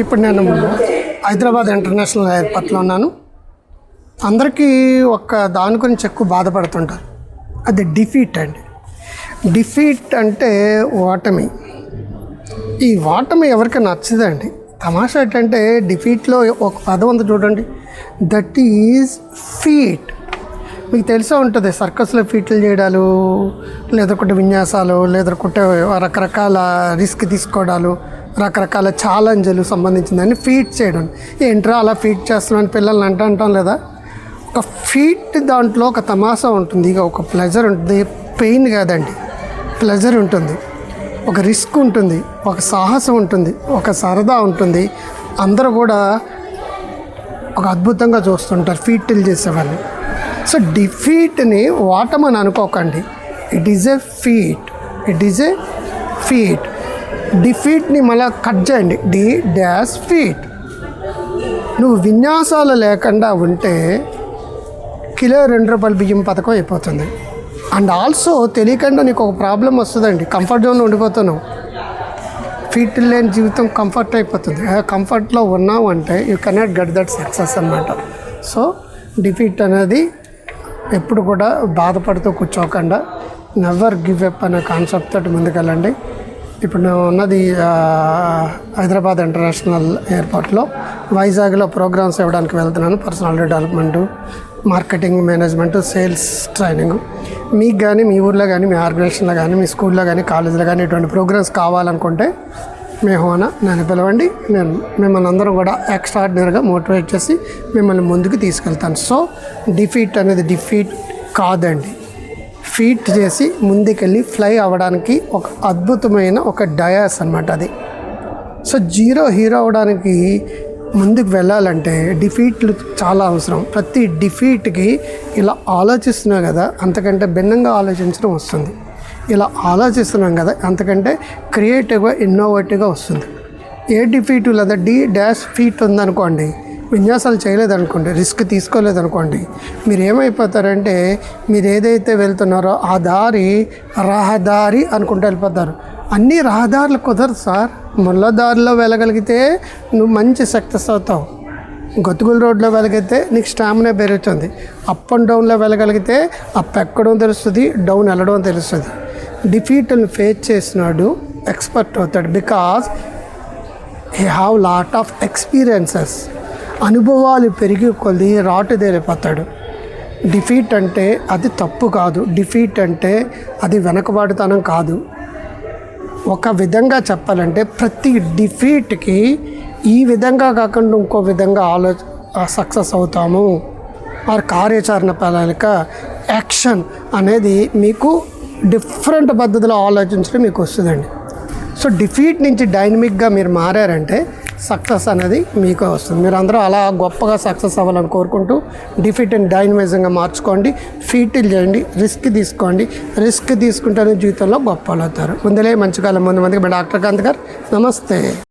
ఇప్పుడు నేను హైదరాబాద్ ఇంటర్నేషనల్ ఎయిర్పోర్ట్లో ఉన్నాను. అందరికీ ఒక దాని గురించి ఎక్కువ బాధపడుతుంటారు. అది డిఫీట్ అండి. డిఫీట్ అంటే ఓటమి. ఈ ఓటమి ఎవరికి నచ్చదండి? తమాషా ఏంటంటే డిఫీట్లో ఒక పదం ఉంది చూడండి. That is feat. మీకు తెలిసే ఉంటుంది సర్కస్లో ఫీట్లు చేయడాలు లేదొకటి విన్యాసాలు లేదొకటి రకరకాల రిస్క్ తీసుకోవడాలు రకరకాల ఛాలెంజ్లు సంబంధించిందని ఫీట్ చేయడం. ఏంట్రా అలా ఫీట్ చేస్తున్నాను పిల్లల్ని అంట అంటాం లేదా? ఒక ఫీట్ దాంట్లో ఒక తమాషా ఉంటుంది ఇక ఒక ప్లెజర్ ఉంటుంది పెయిన్ కాదండి. ప్లెజర్ ఉంటుంది ఒక రిస్క్ ఉంటుంది ఒక సాహసం ఉంటుంది ఒక సరదా ఉంటుంది. అందరూ కూడా ఒక అద్భుతంగా చూస్తుంటారు ఫీట్లు చేసేవాళ్ళు. సో డిఫీట్ని వాటమని అనుకోకండి. It is a feat it is a feat డిఫీట్ని మళ్ళీ కట్ చేయండి. డి డాష్ ఫీట్ నువ్వు విన్యాసాలు లేకుండా ఉంటే కిలో రెండు రూపాయల బియ్యం పథకం అయిపోతుంది. అండ్ ఆల్సో తెలియకుండా నీకు ఒక ప్రాబ్లం వస్తుందండి. కంఫర్ట్ జోన్లో ఉండిపోతున్నావు. ఫీట్ లేని జీవితం కంఫర్ట్ అయిపోతుంది. కంఫర్ట్లో ఉన్నావు అంటే you cannot get that success అన్నమాట. సో డిఫీట్ అనేది ఎప్పుడు కూడా బాధపడుతూ కూర్చోకుండా. నెవర్ గివ్ అప్ అనే కాన్సెప్ట్ తోటి ముందుకెళ్ళండి. ఇప్పుడు నేను ఉన్నది హైదరాబాద్ ఇంటర్నేషనల్ ఎయిర్పోర్ట్లో. వైజాగ్లో ప్రోగ్రామ్స్ ఇవ్వడానికి వెళ్తున్నాను personal development marketing management sales training. మీకు కానీ మీ ఊర్లో కానీ మీ ఆర్గనైజేషన్లో కానీ మీ స్కూల్లో కానీ కాలేజీలో కానీ ఇటువంటి ప్రోగ్రామ్స్ కావాలనుకుంటే మేహోనా నన్ను పిలవండి. నేను మిమ్మల్ని అందరం కూడా ఎక్స్ట్రాడినరీగా మోటివేట్ చేసి మిమ్మల్ని ముందుకు తీసుకెళ్తాను. సో డిఫీట్ అనేది డిఫీట్ కాదండి. ఫీట్ చేసి ముందుకెళ్ళి ఫ్లై అవ్వడానికి ఒక అద్భుతమైన ఒక డయాస్ అనమాట అది. సో జీరో హీరో అవడానికి ముందుకు వెళ్ళాలంటే డిఫీట్లు చాలా అవసరం. ప్రతి డిఫీట్కి ఇలా ఆలోచిస్తున్నా కదా అంతకంటే భిన్నంగా ఆలోచించడం వస్తుంది. ఇలా ఆలోచిస్తున్నాం కదా అంతకంటే క్రియేటివ్గా ఇన్నోవేటివ్గా వస్తుంది. ఏ డిఫీట్ లేదా డి డాష్ ఫీట్ ఉందనుకోండి విన్యాసాలు చేయలేదనుకోండి రిస్క్ తీసుకోలేదనుకోండి మీరు ఏమైపోతారంటే మీరు ఏదైతే వెళ్తున్నారో ఆ దారి రహదారి అనుకుంటూ వెళ్ళిపోతారు. అన్ని రహదారులు కుదరదు సార్. ముళ్ళ దారిలో వెళ్ళగలిగితే నువ్వు మంచి సక్సెస్ అవుతావు. గతుకుల రోడ్లో వెళ్ళగలిగితే నీకు స్టామినా పెరుగుతుంది. అప్ అండ్ డౌన్లో వెళ్ళగలిగితే అప్ ఎక్కడం తెలుస్తుంది డౌన్ వెళ్ళడం తెలుస్తుంది. డిఫీట్ని ఫేస్ చేసినాడు ఎక్స్పర్ట్ అవుతాడు. Because he have lot of experiences అనుభవాలు పెరిగి కొద్ది రాటుదేరిపోతాడు డిఫీట్ అంటే అది తప్పు కాదు. డిఫీట్ అంటే అది వెనకబాటుతనం కాదు. ఒక విధంగా చెప్పాలంటే ప్రతి డిఫీట్కి ఈ విధంగా కాకుండా ఇంకో విధంగా ఆలో సక్సెస్ అవుతాము. వారి కార్యాచరణ ప్రణాళిక యాక్షన్ అనేది మీకు డిఫరెంట్ పద్ధతిలో ఆలోచించడం మీకు వస్తుందండి. సో డిఫీట్ నుంచి డైనమిక్గా మీరు మారారంటే సక్సెస్ అనేది మీకే వస్తుంది. మీరు అందరూ అలా గొప్పగా సక్సెస్ అవ్వాలని కోరుకుంటూ డిఫీట్ని డైనమిజంగా మార్చుకోండి. ఫీటిల్ చేయండి. రిస్క్ తీసుకోండి. రిస్క్ తీసుకుంటేనే జీవితంలో గొప్పలు అవుతారు. ముందులే మంచి కాలం. ముందు మందికి డాక్టర్ కాంత్ గారు నమస్తే.